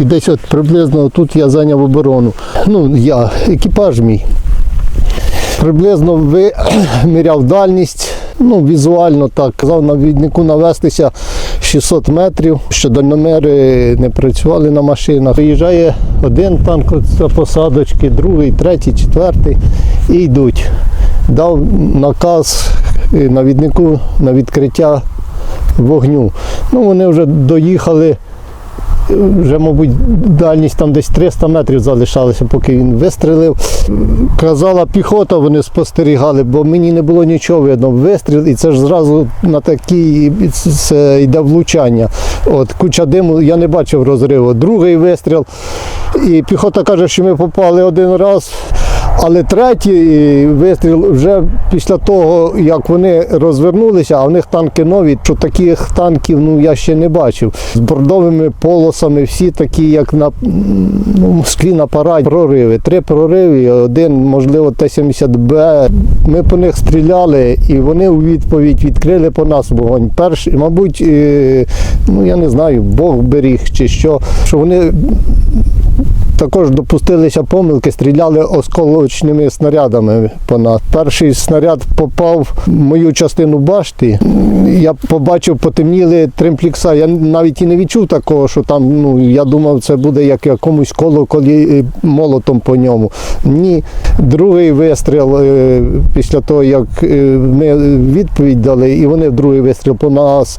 І десь от приблизно тут я зайняв оборону. Ну, я, екіпаж мій. Приблизно виміряв дальність. Ну, візуально так. Казав навіднику навестися 600 метрів, що дальномери не працювали на машинах. Виїжджає один танк з посадочки, другий, третій, четвертий і йдуть. Дав наказ е, навіднику на відкриття вогню. Ну, вони вже доїхали вже, мабуть, дальність там десь 300 метрів залишалося, поки він вистрілив. Казала піхота, вони спостерігали, бо мені не було нічого видно. Вистріл, і це ж зразу на такий це йде влучання. От куча диму, я не бачив розриву. Другий вистріл. І піхота каже, що ми попали один раз. Але третій вистріл вже після того, як вони розвернулися, а в них танки нові, що таких танків ну, я ще не бачив. З бордовими полосами, всі такі, як на ну, Москві на параді. Прориви. Три прориви, один, можливо, Т-70Б. Ми по них стріляли, і вони у відповідь відкрили по нас вогонь. Перший, мабуть, е, ну я не знаю, Бог беріг чи що, що вони також допустилися помилки, стріляли осколочними снарядами по нас. Перший снаряд попав в мою частину башти. Я побачив, потемніли тримплікса. Я навіть і не відчув такого, що там, ну я думав, це буде як якомусь колоколі молотом по ньому. Ні. Другий вистріл е, після того, як е, ми відповідь дали, і вони другий вистріл по нас.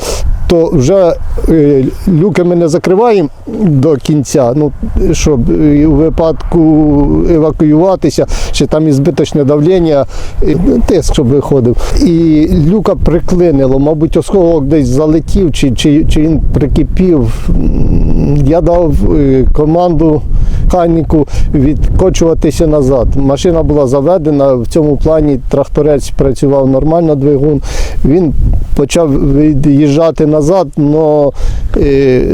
То вже е, люки ми не закриваємо до кінця, ну, щоб у випадку евакуюватися, чи там і збиточне давлення, тиск, щоб виходив. І люка приклинило, мабуть, осколок десь залетів, чи, чи, чи він прикипів. Я дав е, команду механіку відкочуватися назад. Машина була заведена, в цьому плані тракторець працював нормально, двигун. Він почав від'їжджати назад, але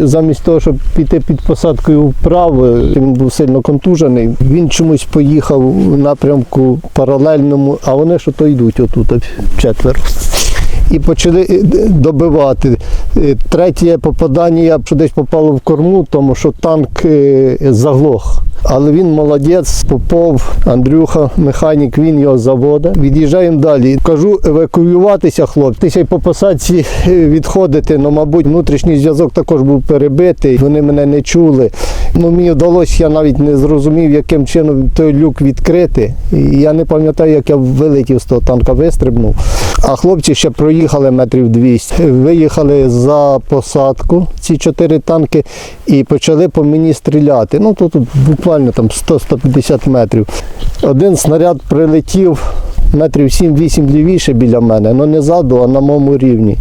замість того, щоб піти під посадкою вправо, він був сильно контужений. Він чомусь поїхав у напрямку паралельному, а вони що то йдуть отут четверо. І почали е, добивати. Е, Третє попадання, десь попало в корму, тому що танк е, заглох. Але він молодець, Попов, Андрюха, механік, він його заводить. Від'їжджаємо далі. Кажу евакуюватися, хлопці. Й по посадці е, відходити. Ну, мабуть, внутрішній зв'язок також був перебитий. Вони мене не чули. Ну, мені вдалося, я навіть не зрозумів, яким чином той люк відкрити. І я не пам'ятаю, як я вилетів з того танка, вистрибнув. А хлопці ще проїхали метрів 200. Виїхали за посадку, ці чотири танки, і почали по мені стріляти. Ну, тут буквально там 100-150 метрів. Один снаряд прилетів метрів 7-8 лівіше біля мене, але не ззаду, а на моєму рівні.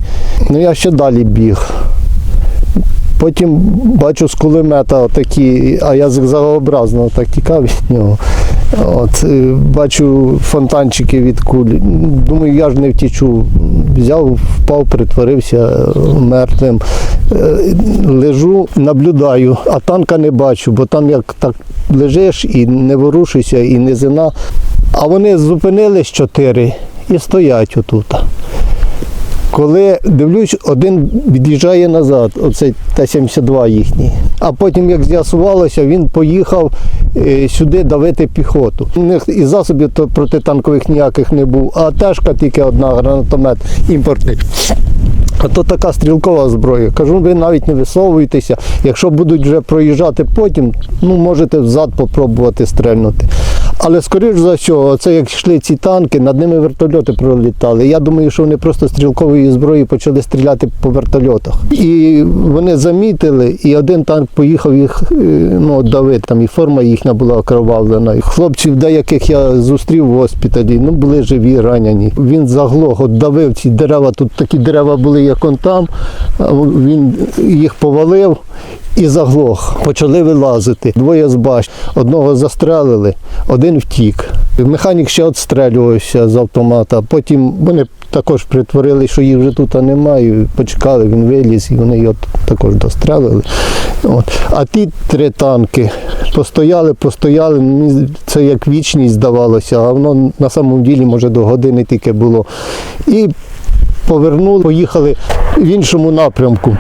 Ну я ще далі біг. Потім бачу з кулемета такі, а я зигзагообразно так тікав від нього. От, е, бачу фонтанчики від куль. Думаю, я ж не втічу. Взяв, впав, притворився е, мертвим. Е, Лежу, наблюдаю, а танка не бачу, бо там як так лежиш і не ворушишся, і низина. А вони зупинились чотири і стоять отут. Коли дивлюсь, один від'їжджає назад, оцей Т-72 їхній. А потім, як з'ясувалося, він поїхав е, сюди давити піхоту. У них і засобів протитанкових ніяких не був, а тежка тільки одна гранатомет імпортний. А то така стрілкова зброя. Кажу, ви навіть не висовуєтеся. Якщо будуть вже проїжджати потім, ну можете взад попробувати стрельнути. Але скоріш за все, це як йшли ці танки, над ними вертольоти пролітали. Я думаю, що вони просто стрілкової зброї почали стріляти по вертольотах. І вони замітили, і один танк поїхав їх е, ну, давити. Там і форма їхня була окровавлена. І хлопців, деяких я зустрів в госпіталі, ну були живі, ранені. Він заглох, от давив ці дерева. Тут такі дерева були, як он там. Він їх повалив і заглох. Почали вилазити. Двоє з баш. Одного застрелили, один втік. Механік ще відстрелювався з автомата. Потім вони також притворили, що їх вже тут немає. Почекали, він виліз і вони його також дострелили. От. А ті три танки постояли, постояли. Мені Це як вічність здавалося, а воно на самому ділі, може, до години тільки було. І повернули, поїхали в іншому напрямку.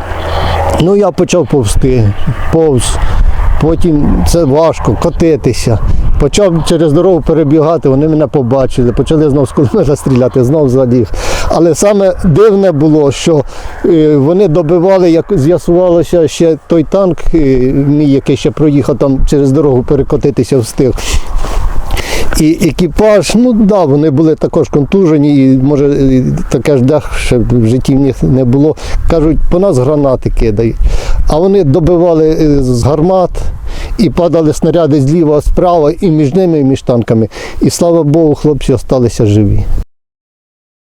Ну, я почав повзти, повз. Потім це важко котитися. Почав через дорогу перебігати, вони мене побачили, почали знов з кулемета стріляти, знов заліг. Але саме дивне було, що е, вони добивали, як з'ясувалося, ще той танк, е, мій, який ще проїхав там через дорогу перекотитися встиг. І екіпаж, ну да, вони були також контужені, і може і таке ж дах ще в житті в них не було. Кажуть, по нас гранати кидають. А вони добивали е, з гармат і падали снаряди зліва, справа, і між ними, і між танками. І слава Богу, хлопці залишилися живі.